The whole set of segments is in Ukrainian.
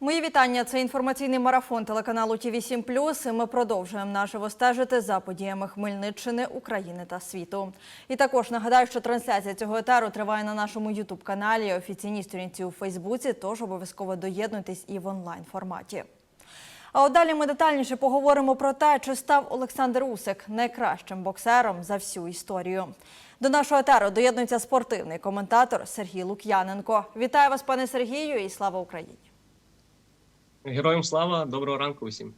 Мої вітання. Це інформаційний марафон телеканалу ТІВІ 7 І Ми продовжуємо наживо стежити за подіями Хмельниччини, України та світу. І також нагадаю, що трансляція цього етеру триває на нашому Ютуб каналі, офіційній сторінці у Фейсбуці. Тож обов'язково доєднуйтесь і в онлайн форматі. А от далі ми детальніше поговоримо про те, чи став Олександр Усик найкращим боксером за всю історію. До нашого етеру доєднується спортивний коментатор Сергій Лук'яненко. Вітаю вас, пане Сергію, і слава Україні! Героям слава, доброго ранку усім.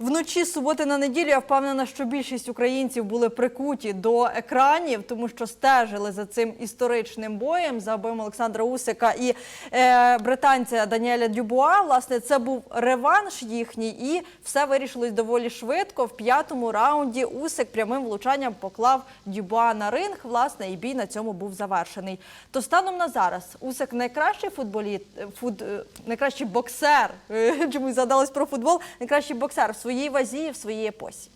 Вночі суботи на неділю я впевнена, що більшість українців були прикуті до екранів, тому що стежили за цим історичним боєм за боєм Олександра Усика і е, британця Даніеля Дюбуа. Власне, це був реванш їхній, і все вирішилось доволі швидко. В п'ятому раунді Усик прямим влучанням поклав Дюбуа на ринг. Власне, і бій на цьому був завершений. То станом на зараз Усик найкращий футболіт, фут, е, найкращий боксер. е, Чомусь згадалось про футбол, найкращий боксер в своїй вазі і в своїй епосі.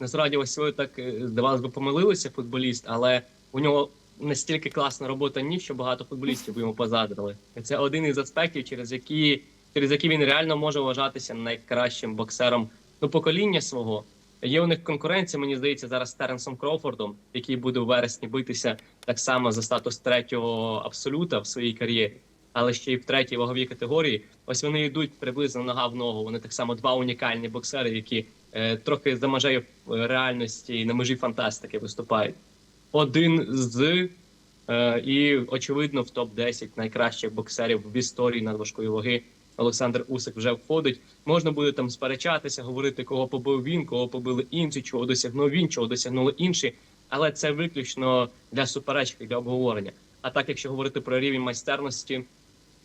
Насправді, ось ви так е, здавалось би помилилися футболіст, але у нього настільки класна робота ніг, що багато футболістів йому позадрили. Це один із аспектів, через які через які він реально може вважатися найкращим боксером ну, покоління свого. Є у них конкуренція, мені здається, зараз з Теренсом Кроуфордом, який буде у вересні битися так само за статус третього абсолюта в своїй кар'єрі, але ще й в третій ваговій категорії. Ось вони йдуть приблизно нога в ногу. Вони так само два унікальні боксери, які е, трохи за межею е, реальності і на межі фантастики виступають. Один з е, і очевидно в топ 10 найкращих боксерів в історії надважкої ваги. Олександр Усик вже входить. Можна буде там сперечатися, говорити, кого побив він, кого побили інші, чого досягнув він, чого досягнули інші. Але це виключно для суперечки, для обговорення. А так, якщо говорити про рівень майстерності,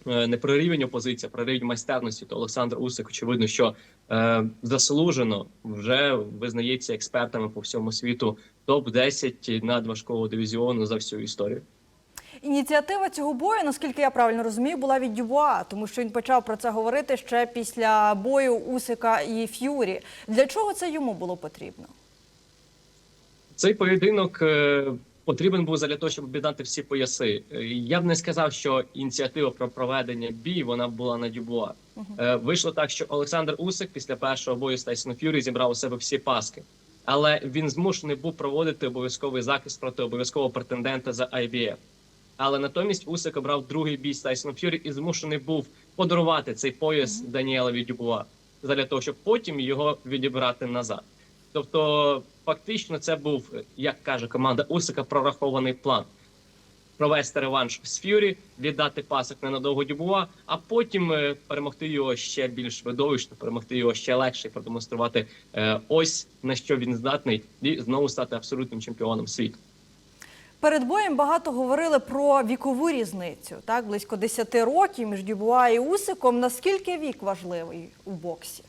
не про рівень опозиції, а про рівень майстерності, то Олександр Усик, очевидно, що е, заслужено вже визнається експертами по всьому світу топ 10 надважкого дивізіону за всю історію. Ініціатива цього бою, наскільки я правильно розумію, була від Дюбуа, тому що він почав про це говорити ще після бою Усика і Ф'юрі. Для чого це йому було потрібно? Цей поєдинок е, потрібен був для того, щоб об'єднати всі пояси. Е, Я б не сказав, що ініціатива про проведення бій вона була на Дюбуа. Е, Вийшло так, що Олександр Усик після першого бою з Тайсоном Ф'юрі зібрав у себе всі паски, але він змушений був проводити обов'язковий захист проти обов'язкового претендента за IBF. Але натомість Усик обрав другий бій з Тайсоном Ф'юрі і змушений був подарувати цей пояс Даніелові Дюбуа для того, щоб потім його відібрати назад. Тобто, фактично, це був, як каже команда Усика, прорахований план. Провести реванш з Ф'юрі, віддати пасок ненадовго Дюбуа, а потім е, перемогти його ще більш видовищно, перемогти його ще легше і продемонструвати е, ось на що він здатний, і знову стати абсолютним чемпіоном світу. Перед боєм багато говорили про вікову різницю, так близько 10 років між Дюбуа і Усиком. Наскільки вік важливий у боксі?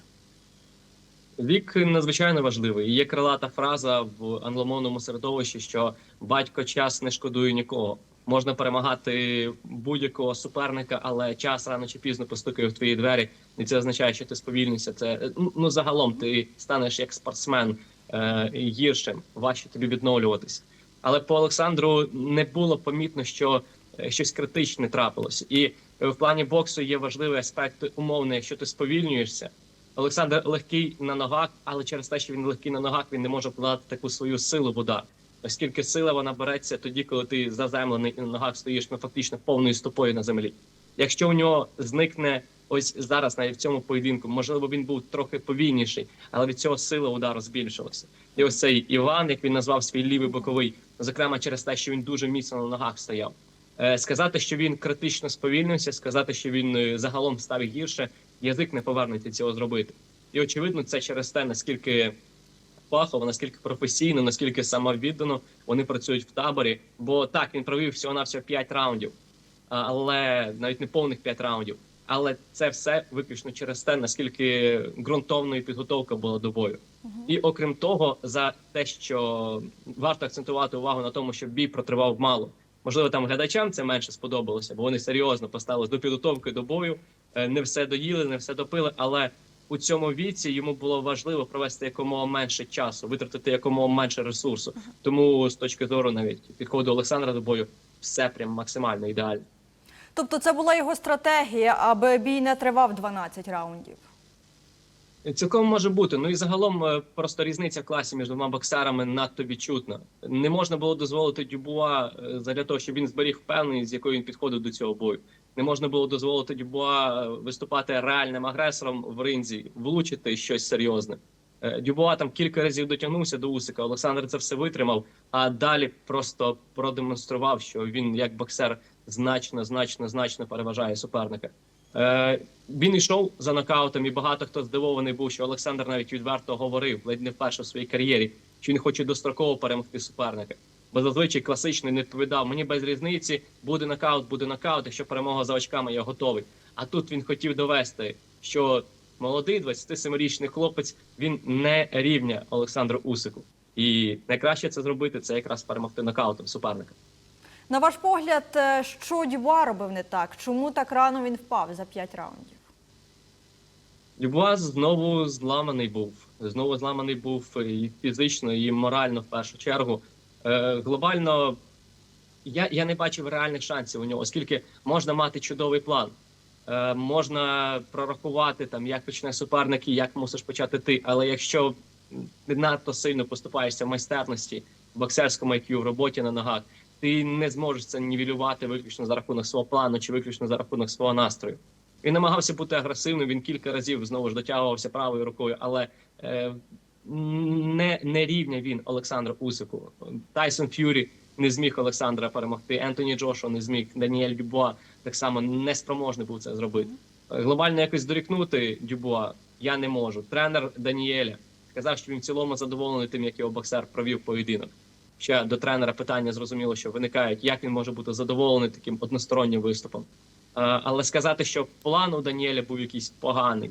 Вік надзвичайно важливий. Є крилата фраза в англомовному середовищі, що батько час не шкодує нікого. Можна перемагати будь-якого суперника, але час рано чи пізно постукає в твої двері, і це означає, що ти сповільнишся. Це ну загалом ти станеш як спортсмен е, гіршим, важче тобі відновлюватися. Але по Олександру не було помітно, що е, щось критичне трапилося. І е, в плані боксу є важливий аспект умовний, якщо ти сповільнюєшся. Олександр легкий на ногах, але через те, що він легкий на ногах, він не може вкладати таку свою силу в удар. Оскільки сила вона береться тоді, коли ти заземлений і на ногах стоїш ну, фактично повною стопою на землі. Якщо у нього зникне ось зараз, навіть в цьому поєдинку, можливо, він був трохи повільніший, але від цього сила удару збільшилася. І ось цей Іван, як він назвав свій лівий боковий, зокрема через те, що він дуже міцно на ногах стояв. Е, Сказати, що він критично сповільнився, сказати, що він е, загалом став гірше, язик не повернеться цього зробити. І очевидно, це через те, наскільки фахово, наскільки професійно, наскільки самовіддано вони працюють в таборі. Бо так він провів всього на всього 5 раундів, але навіть не повних 5 раундів. Але це все виключно через те, наскільки ґрунтовною підготовка була до бою. І окрім того, за те, що варто акцентувати увагу на тому, що бій протривав мало. Можливо, там глядачам це менше сподобалося, бо вони серйозно поставились до підготовки до бою, не все доїли, не все допили. Але у цьому віці йому було важливо провести якомога менше часу, витратити якомога менше ресурсу. Тому з точки зору навіть підходу Олександра до бою, все прям максимально ідеально. Тобто це була його стратегія, аби бій не тривав 12 раундів. Цілком може бути. Ну і загалом е, просто різниця в класі між двома боксерами надто відчутна. Не можна було дозволити Дюбуа е, задля того, щоб він зберіг впевненість, з якою він підходив до цього бою. Не можна було дозволити Дюбуа е, виступати реальним агресором в ринзі, влучити щось серйозне. Е, Дюбуа там кілька разів дотягнувся до Усика. Олександр це все витримав, а далі просто продемонстрував, що він як боксер значно, значно, значно переважає суперника. Е, він йшов за нокаутом, і багато хто здивований був, що Олександр навіть відверто говорив, ледь не вперше в своїй кар'єрі, що він хоче достроково перемогти суперника. Бо зазвичай класичний не відповідав: мені без різниці, буде нокаут, буде нокаут. Якщо перемога за очками, я готовий. А тут він хотів довести, що молодий 27-річний хлопець він не рівня Олександру Усику. І найкраще це зробити це якраз перемогти нокаутом суперника. На ваш погляд, е, що Дюбуа робив не так? Чому так рано він впав за 5 раундів? Дюбуа знову зламаний був. Знову зламаний був і фізично, і морально в першу чергу. Е, глобально я, я не бачив реальних шансів у нього, оскільки можна мати чудовий план. Е, можна прорахувати там, як почне суперник і як мусиш почати ти. Але якщо ти надто сильно поступаєшся в майстерності, в боксерському IQ, в роботі на ногах, ти не зможеш це нівелювати виключно за рахунок свого плану чи виключно за рахунок свого настрою. Він намагався бути агресивним. Він кілька разів знову ж дотягувався правою рукою, але е, не, не рівня він Олександру Усику. Тайсон Ф'юрі не зміг Олександра перемогти. Ентоні Джошуа не зміг. Даніель Дюбуа так само не спроможний був це зробити. Глобально якось дорікнути Дюбуа я не можу. Тренер Даніеля сказав, що він в цілому задоволений тим, як його боксер провів поєдинок. Ще до тренера питання зрозуміло, що виникають, як він може бути задоволений таким одностороннім виступом. Е, Але сказати, що план у Даніеля був якийсь поганий,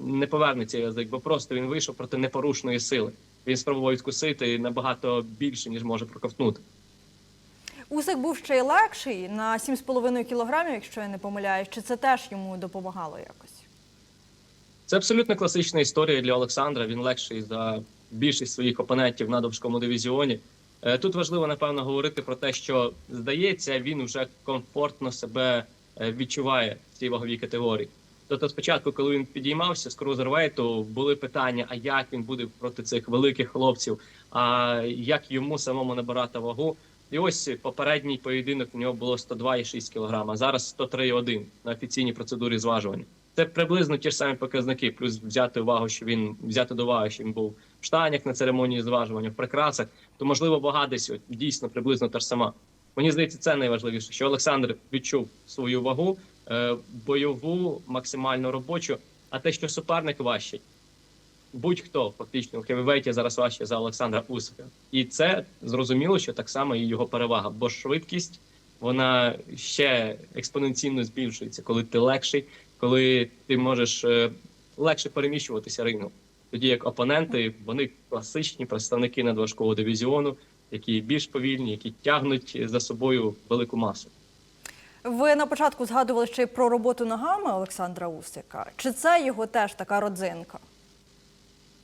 не повернеться язик, бо просто він вийшов проти непорушної сили. Він спробував відкусити набагато більше, ніж може проковтнути. Усик був ще й легший на 7,5 кілограмів, якщо я не помиляюсь. Чи це теж йому допомагало якось? Це абсолютно класична історія для Олександра. Він легший за більшість своїх опонентів на довжкому дивізіоні. Е, Тут важливо напевно говорити про те, що здається, він вже комфортно себе е, відчуває в цій ваговій категорії. Тобто, спочатку, коли він підіймався з крузервейту, були питання: а як він буде проти цих великих хлопців, а як йому самому набирати вагу. І ось попередній поєдинок у нього було 102,6 кг, а зараз 103,1 на офіційній процедурі зважування. Це приблизно ті ж самі показники, плюс взяти увагу, що він взяти до уваги, що він був в штанях на церемонії зважування, в прикрасах, то можливо вага десь дійсно приблизно та ж сама. Мені здається, це найважливіше, що Олександр відчув свою вагу, бойову, максимально робочу, а те, що суперник важчий. Будь-хто фактично в хевівейті зараз важче за Олександра Усика. І це зрозуміло, що так само і його перевага, бо швидкість вона ще експоненційно збільшується, коли ти легший, коли ти можеш е, легше переміщуватися рингом. Тоді як опоненти, вони класичні представники надважкого дивізіону, які більш повільні, які тягнуть за собою велику масу. Ви на початку згадували ще й про роботу ногами Олександра Усика. Чи це його теж така родзинка?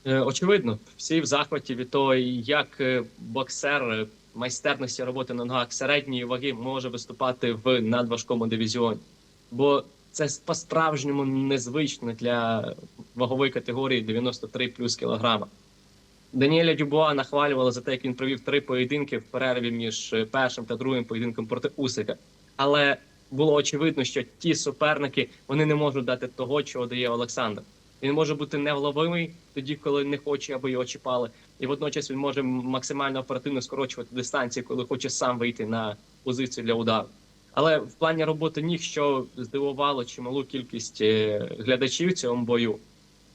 Е, Очевидно, всі в захваті від того, як е, боксер е, майстерності роботи на ногах середньої ваги може виступати в надважкому дивізіоні. Бо це по-справжньому незвично для вагової категорії 93 плюс кілограма. Даніеля Дюбуа нахвалювали за те, як він провів три поєдинки в перерві між першим та другим поєдинком проти Усика. Але було очевидно, що ті суперники вони не можуть дати того, чого дає Олександр. Він може бути невловимий тоді, коли не хоче, аби його чіпали, і водночас він може максимально оперативно скорочувати дистанції, коли хоче сам вийти на позицію для удару. Але в плані роботи ніг, що здивувало чималу кількість е, глядачів в цьому бою,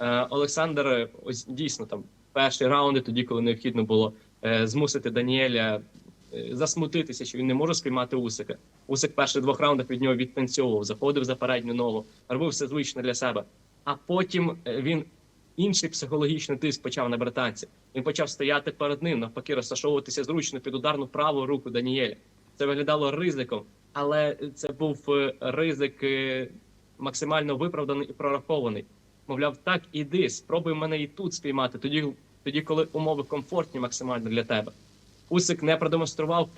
е, Олександр ось дійсно там перші раунди, тоді, коли необхідно було е, змусити Даніеля засмутитися, що він не може спіймати Усика. Усик перших двох раундах від нього відтанцьовував, заходив за передню ногу, робив все звично для себе. А потім е, він інший психологічний тиск почав на британця. Він почав стояти перед ним, навпаки, розташовуватися зручно під ударну праву руку Даніеля. Це виглядало ризиком, але це був е, ризик е, максимально виправданий і прорахований. Мовляв, так іди, спробуй мене і тут спіймати, тоді, тоді, коли умови комфортні максимально для тебе. Усик не продемонстрував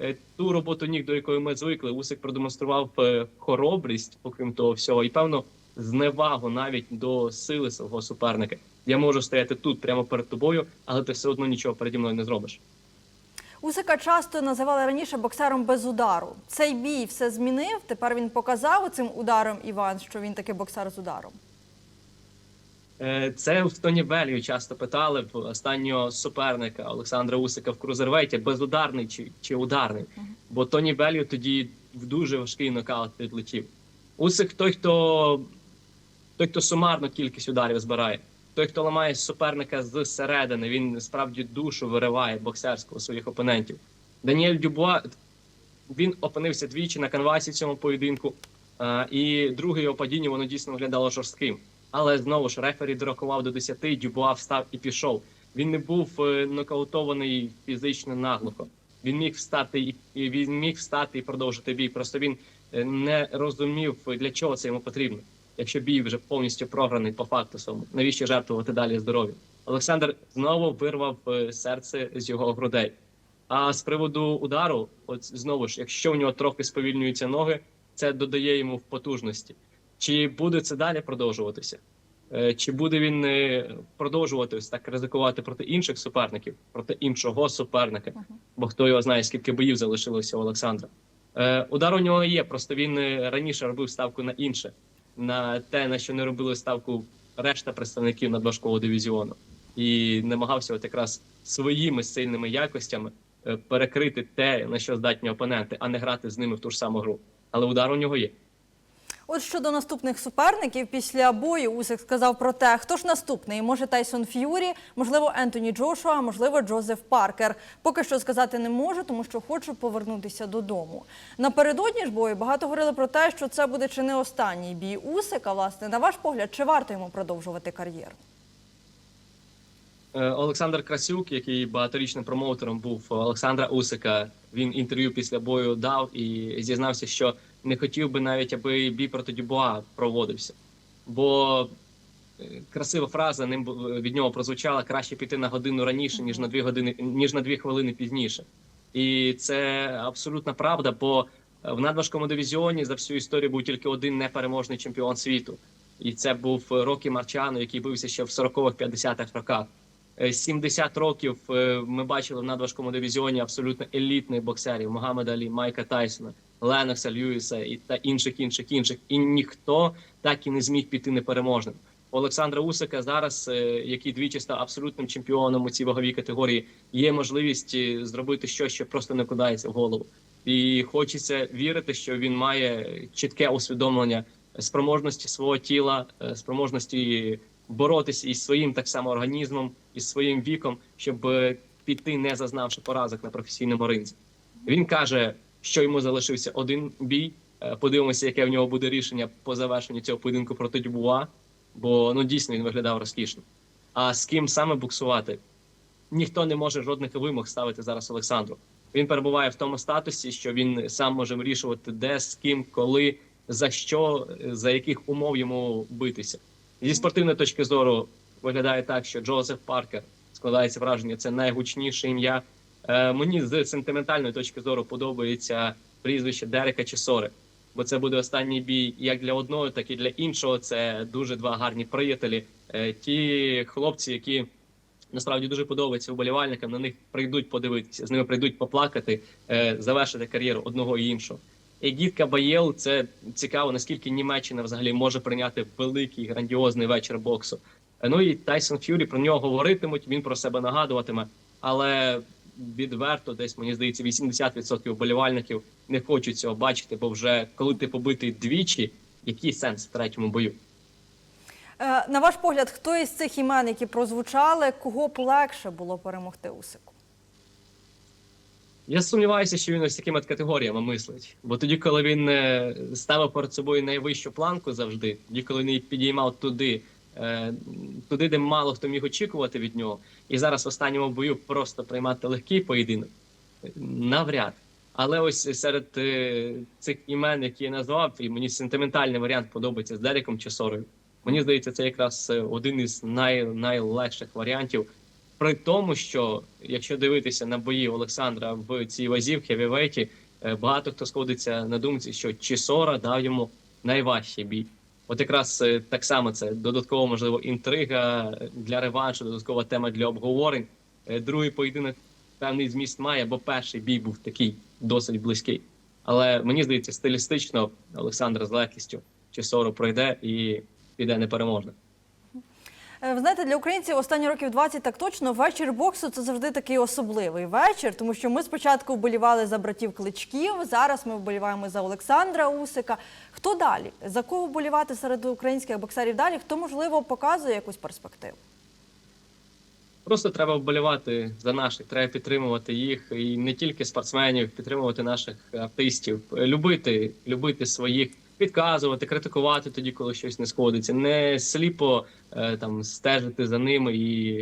е, ту роботу ніг, до якої ми звикли. Усик продемонстрував е, хоробрість, окрім того всього, і певно зневагу навіть до сили свого суперника. Я можу стояти тут прямо перед тобою, але ти все одно нічого переді мною не зробиш. Усика часто називали раніше боксером без удару. Цей бій все змінив. Тепер він показав цим ударом Іван, що він таки боксер з ударом. Е, Це в Тоні Белію часто питали в останнього суперника Олександра Усика в крузервейті, безударний чи, чи ударний. Бо Тоні Белію тоді в дуже важкий нокаут відлетів. Усик той, хто той, хто сумарно кількість ударів збирає, той, хто ламає суперника зсередини, він справді душу вириває боксерську у своїх опонентів. Даніель Дюбуа він опинився двічі на канвасі в цьому поєдинку, е, і друге його падіння воно дійсно виглядало жорстким. Але знову ж рефері дорахував до 10, Дюбуа встав і пішов. Він не був е, нокаутований фізично наглухо. Він міг встати і він міг встати і продовжити бій. Просто він е, не розумів, для чого це йому потрібно. Якщо бій вже повністю програний по факту своєму, навіщо жертвувати далі здоров'я? Олександр знову вирвав е, серце з його грудей. А з приводу удару, от знову ж, якщо в нього трохи сповільнюються ноги, це додає йому в потужності. Чи буде це далі продовжуватися? Е, Чи буде він е, продовжувати ось так ризикувати проти інших суперників, проти іншого суперника? Бо хто його знає, скільки боїв залишилося у Олександра? Е, Удар у нього є, просто він раніше робив ставку на інше, на те, на що не робили ставку решта представників надважкого дивізіону, і намагався от якраз своїми сильними якостями перекрити те, на що здатні опоненти, а не грати з ними в ту ж саму гру. Але удар у нього є. От щодо наступних суперників, після бою Усик сказав про те, хто ж наступний. Може Тайсон Ф'юрі, можливо, Ентоні Джошуа, можливо, Джозеф Паркер. Поки що сказати не можу, тому що хочу повернутися додому. Напередодні ж бою багато говорили про те, що це буде чи не останній бій Усика. Власне, на ваш погляд, чи варто йому продовжувати кар'єру? Е, Олександр Красюк, який багаторічним промоутером був Олександра Усика, він інтерв'ю після бою дав і зізнався, що не хотів би навіть, аби бій проти Дюбуа проводився. Бо е, красива фраза ним від нього прозвучала краще піти на годину раніше, ніж на дві години, ніж на дві хвилини пізніше. І це абсолютна правда, бо в надважкому дивізіоні за всю історію був тільки один непереможний чемпіон світу. І це був Рокі Марчано, який бився ще в 40-х, 50-х роках. Е, 70 років е, ми бачили в надважкому дивізіоні абсолютно елітних боксерів Могамеда Алі, Майка Тайсона, Ленокса, Льюіса і та інших, інших, інших. І ніхто так і не зміг піти непереможним. Олександра Усика зараз, е, який двічі став абсолютним чемпіоном у цій ваговій категорії, є можливість е, зробити щось, що просто не вкладається в голову. І хочеться вірити, що він має чітке усвідомлення спроможності свого тіла, е, спроможності боротися із своїм так само організмом, із своїм віком, щоб піти, не зазнавши поразок на професійному ринзі. Він каже, що йому залишився один бій. Е, Подивимося, яке в нього буде рішення по завершенню цього поєдинку проти Дюбуа, бо ну дійсно він виглядав розкішно. А з ким саме буксувати? Ніхто не може жодних вимог ставити зараз Олександру. Він перебуває в тому статусі, що він сам може вирішувати, де, з ким, коли, за що, е, за яких умов йому битися. Зі спортивної точки зору виглядає так, що Джозеф Паркер складається враження, це найгучніше ім'я. Е, мені з сентиментальної точки зору подобається прізвище Дерека Чесори, бо це буде останній бій як для одного, так і для іншого. Це дуже два гарні приятелі. Е, ті хлопці, які насправді дуже подобаються вболівальникам, на них прийдуть подивитися, з ними прийдуть поплакати, е, завершити кар'єру одного і іншого. Егід Кабаєл це цікаво, наскільки Німеччина взагалі може прийняти великий грандіозний вечір боксу. Ну і Тайсон Ф'юрі про нього говоритимуть, він про себе нагадуватиме, але відверто, десь мені здається, 80% вболівальників не хочуть цього бачити, бо вже коли ти побитий двічі, який сенс в третьому бою? Е, На ваш погляд, хто із цих імен, які прозвучали, кого б легше було перемогти Усику? Я сумніваюся, що він ось такими категоріями мислить. Бо тоді, коли він е, ставив перед собою найвищу планку завжди, тоді, коли він її підіймав туди, туди, де мало хто міг очікувати від нього, і зараз в останньому бою просто приймати легкий поєдинок, е, навряд. Але ось серед е, цих імен, які я назвав, і мені сентиментальний варіант подобається з Дереком чи Сорою. Мені здається, це якраз е, один із най, найлегших варіантів. При тому, що якщо дивитися на бої Олександра в цій вазі в хевівейті, е, багато хто сходиться на думці, що Чісора дав йому найважчий бій. От якраз е, так само це додаткова, можливо, інтрига для реваншу, додаткова тема для обговорень. Е, Другий поєдинок певний зміст має, бо перший бій був такий досить близький. Але мені здається, стилістично Олександр з легкістю Чісору пройде і піде непереможно. Е, Ви знаєте, для українців останні років 20 так точно вечір боксу це завжди такий особливий вечір, тому що ми спочатку вболівали за братів кличків. Зараз ми вболіваємо за Олександра Усика. Хто далі? За кого вболівати серед українських боксерів далі? Хто можливо показує якусь перспективу? Просто треба вболівати за наших, треба підтримувати їх і не тільки спортсменів, підтримувати наших артистів, любити, любити своїх, підказувати, критикувати тоді, коли щось не сходиться, не сліпо е, там стежити за ними і,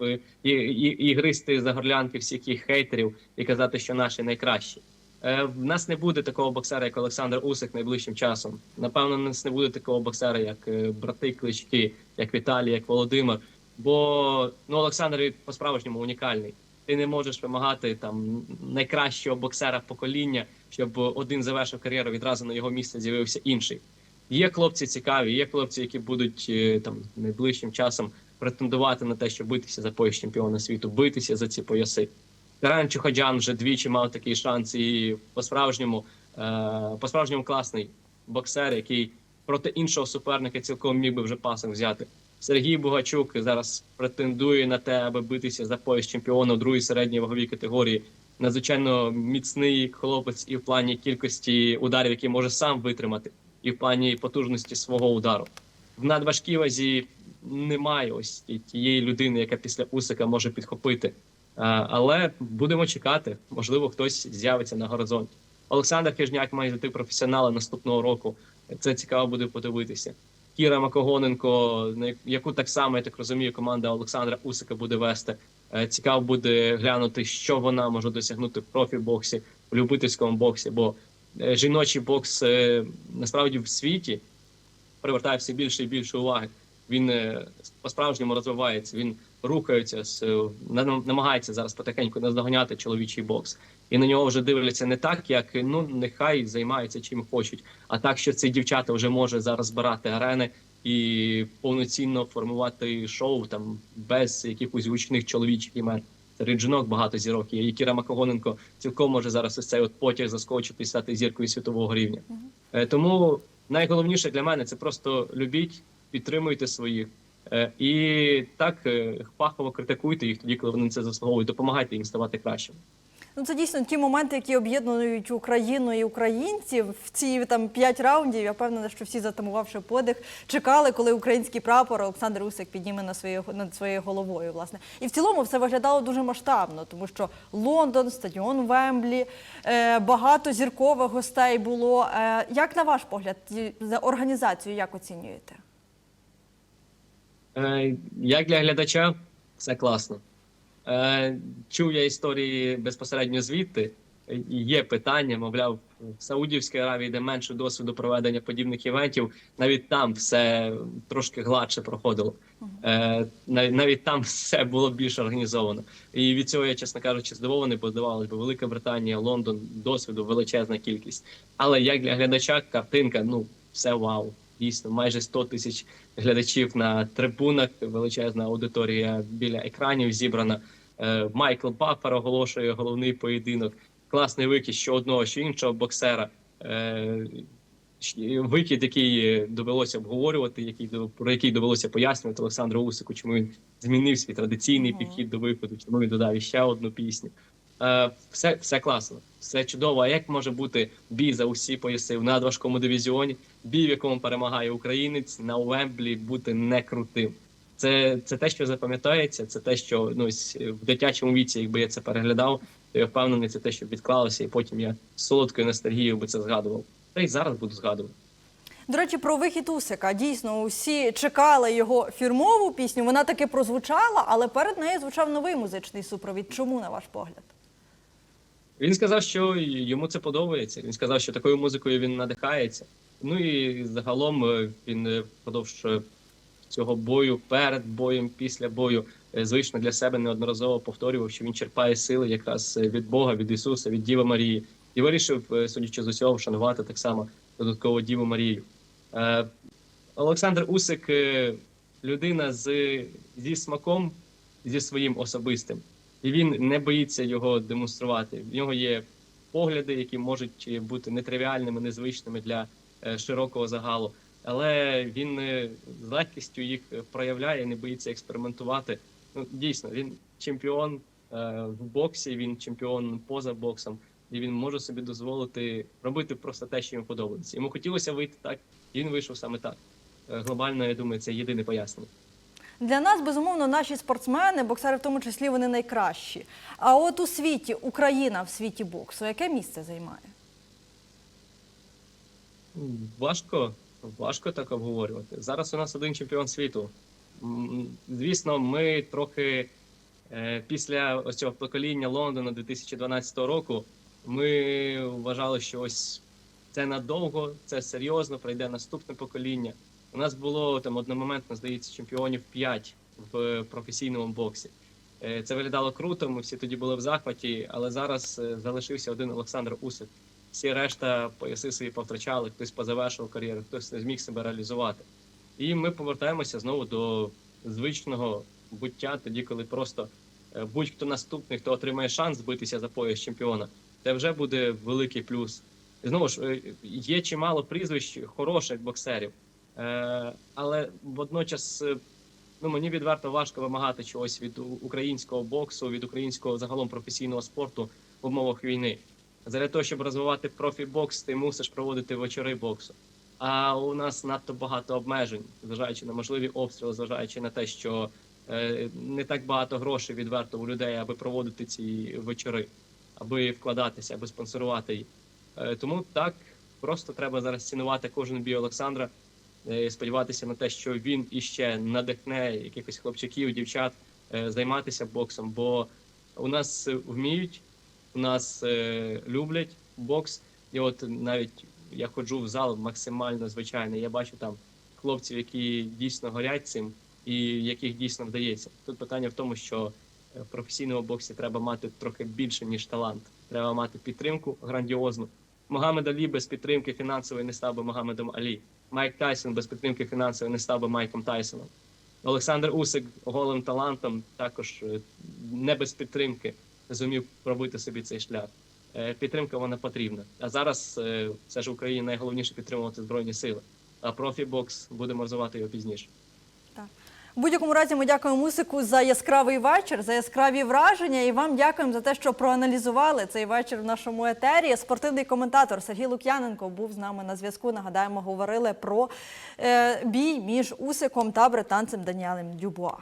е, і, і, і гристи за горлянки всіх хейтерів і казати, що наші найкращі. Е, В нас не буде такого боксера, як Олександр Усик найближчим часом. Напевно, в нас не буде такого боксера, як брати Клички, як Віталій, як Володимир. Бо ну Олександр по-справжньому унікальний. Ти не можеш вимагати там найкращого боксера покоління, щоб один завершив кар'єру, відразу на його місце з'явився інший. Є хлопці цікаві, є хлопці, які будуть е, там найближчим часом претендувати на те, щоб битися за пояс чемпіона світу, битися за ці пояси. Карен Чухаджан вже двічі мав такий шанс, і по-справжньому, е, по-справжньому класний боксер, який проти іншого суперника цілком міг би вже пасом взяти. Сергій Бугачук зараз претендує на те, аби битися за пояс чемпіона в другій середній ваговій категорії. Надзвичайно міцний хлопець і в плані кількості ударів, які може сам витримати, і в плані потужності свого удару. В надважкій вазі немає ось тієї людини, яка після Усика може підхопити. Але будемо чекати, можливо, хтось з'явиться на горизонті. Олександр Хижняк має зайти професіонала наступного року. Це цікаво буде подивитися. Кіра Макогоненко, на яку так само, я так розумію, команда Олександра Усика буде вести. Е, Цікаво буде глянути, що вона може досягнути в профі-боксі, в любительському боксі. Бо е, жіночий бокс е, насправді в світі привертає все більше і більше уваги. Він е, по-справжньому розвивається. Він рухається е, намагається зараз потихеньку наздоганяти чоловічий бокс, і на нього вже дивляться не так, як ну нехай займаються чим хочуть, а так, що ці дівчата вже може зараз збирати арени і повноцінно формувати шоу там без якихось гучних чоловічих імен. Серед жінок багато зірок є. І Кіра Макогоненко цілком може зараз ось цей от потяг заскочити і стати зіркою світового рівня. Е, Тому найголовніше для мене це просто любіть, підтримуйте своїх. Е, І так е, фахово критикуйте їх тоді, коли вони це заслуговують. Допомагайте їм ставати кращими. Ну, це дійсно ті моменти, які об'єднують Україну і українців. В ці там п'ять раундів я впевнена, що всі затамувавши подих, чекали, коли український прапор Олександр Усик підніме на своєю над своєю головою. Власне, і в цілому все виглядало дуже масштабно, тому що Лондон, стадіон Вемблі, е, багато зіркових гостей було. Як на ваш погляд, за організацію як оцінюєте? Е, Як для глядача, все класно. Е, Чув я історії безпосередньо звідти. Є питання, мовляв, в Саудівській Аравії, де менше досвіду проведення подібних івентів, навіть там все трошки гладше проходило. Е, нав- Навіть там все було більш організовано. І від цього я, чесно кажучи, здивований, бо здавалось би, Велика Британія, Лондон, досвіду величезна кількість. Але як для глядача, картинка, ну, все вау. Дійсно, майже 100 тисяч глядачів на трибунах, величезна аудиторія біля екранів зібрана. Е, Майкл Баффер оголошує головний поєдинок. Класний викид що одного, що іншого боксера. Е, Викид, який довелося обговорювати, який про який довелося пояснювати Олександру Усику, чому він змінив свій традиційний підхід до виходу, чому він додав ще одну пісню. Е, Все, все класно, все чудово. А як може бути бій за усі пояси в надважкому дивізіоні, бій, в якому перемагає українець на Уемблі, бути не крутим? Це, це те, що запам'ятається, це те, що ну, в дитячому віці, якби я це переглядав, то я впевнений, це те, що відклалося, і потім я солодкою ностальгією би це згадував. Та й зараз буду згадувати. До речі, про вихід Усика. Дійсно, усі чекали його фірмову пісню. Вона таки прозвучала, але перед нею звучав новий музичний супровід. Чому на ваш погляд? Він сказав, що йому це подобається. Він сказав, що такою музикою він надихається. Ну і загалом е, він е, впродовж е, цього бою, перед боєм, після бою звично для себе неодноразово повторював, що він черпає сили якраз від Бога, від Ісуса, від Діви Марії, і вирішив, судячи з усього, вшанувати так само додатково Діву Марію. Олександр Усик людина з, зі смаком, зі своїм особистим, і він не боїться його демонструвати. В нього є погляди, які можуть бути нетривіальними, незвичними для е, широкого загалу. Але він е, з легкістю їх проявляє, не боїться експериментувати. Ну дійсно, він чемпіон е, в боксі, він чемпіон поза боксом, і він може собі дозволити робити просто те, що йому подобається. Йому хотілося вийти так, і він вийшов саме так. Е, Глобально, я думаю, це єдине пояснення. Для нас, безумовно, наші спортсмени, боксери в тому числі, вони найкращі. А от у світі, Україна в світі боксу, яке місце займає? Важко, важко так обговорювати. Зараз у нас один чемпіон світу. Звісно, ми трохи е, після ось цього покоління Лондона 2012 року ми вважали, що ось це надовго, це серйозно, прийде наступне покоління. У нас було там одномоментно, здається, чемпіонів 5 в професійному боксі. Е, Це виглядало круто. Ми всі тоді були в захваті, але зараз е, залишився один Олександр Усик. Всі решта пояси свої повтрачали, хтось позавершив кар'єру, хтось не зміг себе реалізувати. І ми повертаємося знову до звичного буття, тоді, коли просто е, будь-хто наступний, хто отримає шанс збитися за пояс чемпіона, це вже буде великий плюс. І знову ж є чимало прізвищ хороших боксерів, але водночас е, ну мені відверто важко вимагати чогось від українського боксу, від українського загалом професійного спорту в умовах війни. Для того, щоб розвивати профі-бокс, ти мусиш проводити вечори боксу. А у нас надто багато обмежень, зважаючи на можливі обстріли, зважаючи на те, що е, не так багато грошей відверто у людей, аби проводити ці вечори, аби вкладатися, аби спонсорувати. Е, тому так просто треба зараз цінувати кожен бій Олександра, е, сподіватися на те, що він іще надихне якихось хлопчаків, дівчат е, займатися боксом, бо у нас е, вміють, у нас е, люблять бокс, і от навіть я ходжу в зал максимально звичайний. Я бачу там хлопців, які дійсно горять цим, і яких дійсно вдається. Тут питання в тому, що е, в професійному боксі треба мати трохи більше ніж талант. Треба мати підтримку грандіозну. Могамед Алі без підтримки фінансової не став би Могамедом Алі. Майк Тайсон без підтримки фінансово не став би Майком Тайсоном. Олександр Усик голим талантом також е, не без підтримки зумів пробити собі цей шлях. Е, Підтримка вона потрібна. А зараз е, все ж в Україні найголовніше підтримувати збройні сили. А профі-бокс будемо розвивати його пізніше. Будь-якому разі ми дякуємо мусику за яскравий вечір, за яскраві враження. І вам дякуємо за те, що проаналізували цей вечір в нашому етері. Спортивний коментатор Сергій Лук'яненко був з нами на зв'язку. Нагадаємо, говорили про е, бій між Усиком та британцем Даніелем Дюбуа.